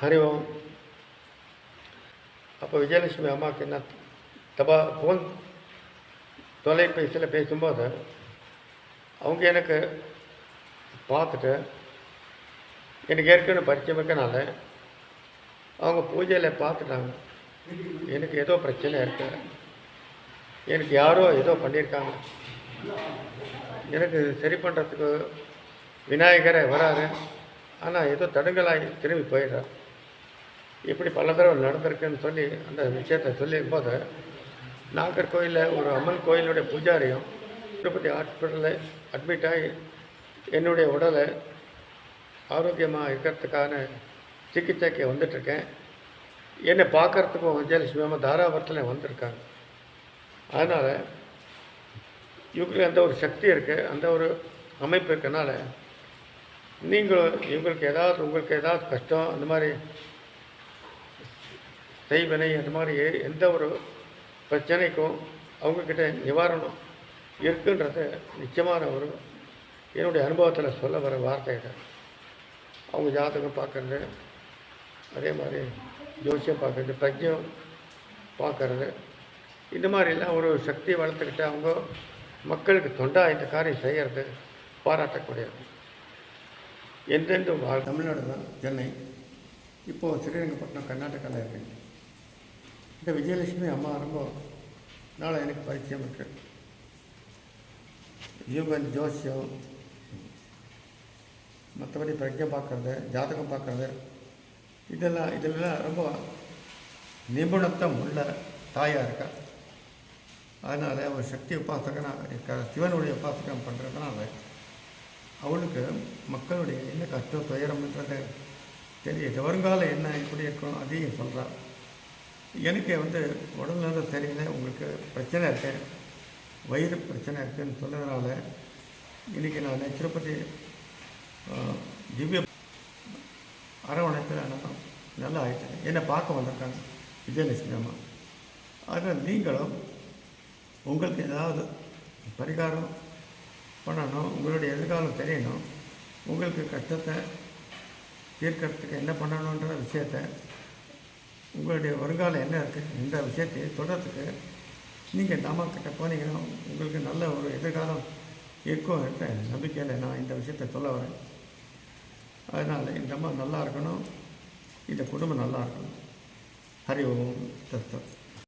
ஹரி ஓம் அப்போ விஜயலட்சுமி அம்மாவுக்கு என்ன? தபா ஃபோன் தொலைபேசியில் பேசும்போது அவங்க எனக்கு பார்த்துட்டு எனக்கு ஏற்கனவே பரிச்சயம் இருக்கனால அவங்க பூஜையில் பார்த்துட்டாங்க. எனக்கு ஏதோ பிரச்சனை இருக்கு. எனக்கு யாரோ ஏதோ பண்ணியிருக்காங்க. எனக்கு சரி பண்ணுறதுக்கு விநாயகரை வராரு. ஆனால் ஏதோ தடுங்கலாகி திரும்பி போயிடுறார். இப்படி பல தடவை நடந்திருக்குன்னு சொல்லி அந்த விஷயத்தை சொல்லியிருக்கும்போது நாகர்கோயிலில் ஒரு அம்மன் கோயிலுடைய பூஜாரியும் திருப்பதி ஹாஸ்பிட்டலில் அட்மிட் ஆகி என்னுடைய உடலை ஆரோக்கியமாக இருக்கிறதுக்கான சிகிச்சைக்கு வந்துட்டுருக்கேன். என்னை பார்க்கறதுக்கும் விஜயலட்சுமி அம்மா தாராபுரத்தில் வந்திருக்காங்க. அதனால் இவங்களுக்கு அந்த ஒரு சக்தி இருக்குது அந்த ஒரு அமைப்பு இருக்கனால நீங்களும் இவங்களுக்கு ஏதாவது உங்களுக்கு ஏதாவது கஷ்டம் அந்த மாதிரி செய்வினை அந்த மாதிரி எந்த ஒரு பிரச்சனைக்கும் அவங்கக்கிட்ட நிவாரணம் இருக்குன்றது நிச்சயமான ஒரு என்னுடைய அனுபவத்தில் சொல்ல வர வார்த்தை அவங்க ஜாதகம் பார்க்கறது அதே மாதிரி ஜோசியம் பார்க்கறது பிரஜம் பார்க்கறது இந்த மாதிரிலாம் ஒரு சக்தி வளர்த்துக்கிட்டு அவங்க மக்களுக்கு தொண்டாக இந்த காரியம் செய்கிறது பாராட்டக்கூடியது. எந்தெந்த வாழ் தமிழ்நாடு தான் சென்னை. இப்போது ஸ்ரீரங்கப்பட்டினம் கர்நாடகாவில் இருக்குது இந்த விஜயலட்சுமி அம்மா ரொம்ப நாளாக எனக்கு பரிச்சயம் இருக்கு. யூகன் ஜோசியம் மற்றபடி பிரஜை பார்க்கறது ஜாதகம் பார்க்குறது இதெல்லாம் இதெல்லாம் ரொம்ப நிபுணத்துவம் உள்ள தாயாக இருக்கா. அதனால் ஒரு சக்தி உபாசகனாக இருக்க சிவனுடைய உபாசகம் பண்ணுறதுனால அவளுக்கு மக்களுடைய என்ன கஷ்டம் துயரம்ன்றது தெரியுது வருங்காலம் என்ன எப்படி இருக்கணும் அதையும் சொல்கிறாள் எனக்கு வந்து உடல்நல சரியில்லை உங்களுக்கு பிரச்சனை இருக்குது வயிறு பிரச்சனை இருக்குதுன்னு சொன்னதுனால இன்றைக்கி நான் திருப்பதி திவ்ய அரவணைப்பில் நான் நல்லா ஆயிட்டேன். என்னை பார்க்க வந்திருக்காங்க விஜயலட்சுமி அம்மா. அதனால் நீங்களும் உங்களுக்கு ஏதாவது பரிகாரம் பண்ணணும் உங்களுடைய எதிர்காலம் தெரியணும் உங்களுக்கு கஷ்டத்தை தீர்க்கறதுக்கு என்ன பண்ணணுன்ற விஷயத்தை உங்களுடைய வருங்காலம் என்ன இருக்குது இந்த விஷயத்தை தொடர்றதுக்கு நீங்கள் நாம கிட்ட போனீங்கன்னா உங்களுக்கு நல்ல ஒரு எதிர்காலம் இருக்கும் என்ற நம்பிக்கையில் நான் இந்த விஷயத்தை சொல்ல வரேன். அதனால் இந்த அம்மா நல்லா இருக்கணும். இந்த குடும்பம் நல்லா இருக்கணும். ஹரி ஓம் தத்தம்